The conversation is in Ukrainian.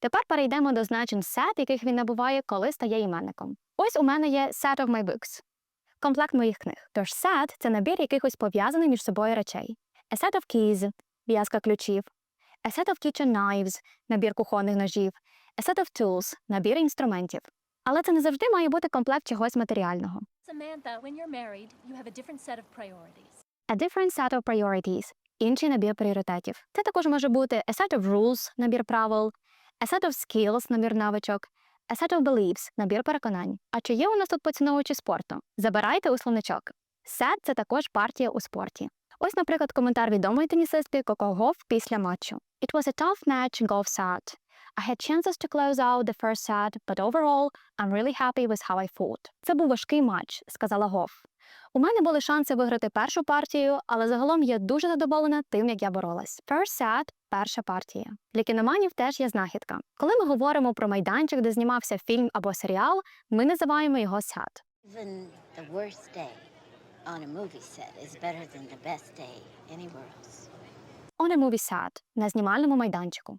Тепер перейдемо до значень set, яких він набуває, коли стає іменником. Ось у мене є set of my books – комплект моїх книг. Тож set – це набір якихось пов'язаних між собою речей. A set of keys – в'язка ключів. A set of kitchen knives – набір кухонних ножів. A set of tools – набір інструментів. Але це не завжди має бути комплект чогось матеріального. Samantha, when you're married, you have a different set of priorities. A different set of priorities – інший набір пріоритетів. Це також може бути a set of rules – набір правил, a set of skills – набір навичок, a set of beliefs – набір переконань. А чи є у нас тут поціновувачі спорту? Забирайте у словничок. Set – це також партія у спорті. Ось, наприклад, коментар відомої тенісистки Коко Гофф після матчу. It was a tough match, Goff said. I had chances to close out the first set, but overall, I'm really happy with how I fought. Це був важкий матч, сказала Гофф. У мене були шанси виграти першу партію, але загалом я дуже задоволена тим, як я боролась. First set – перша партія. Для кіноманів теж є знахідка. Коли ми говоримо про майданчик, де знімався фільм або серіал, ми називаємо його else. On a movie set – на знімальному майданчику.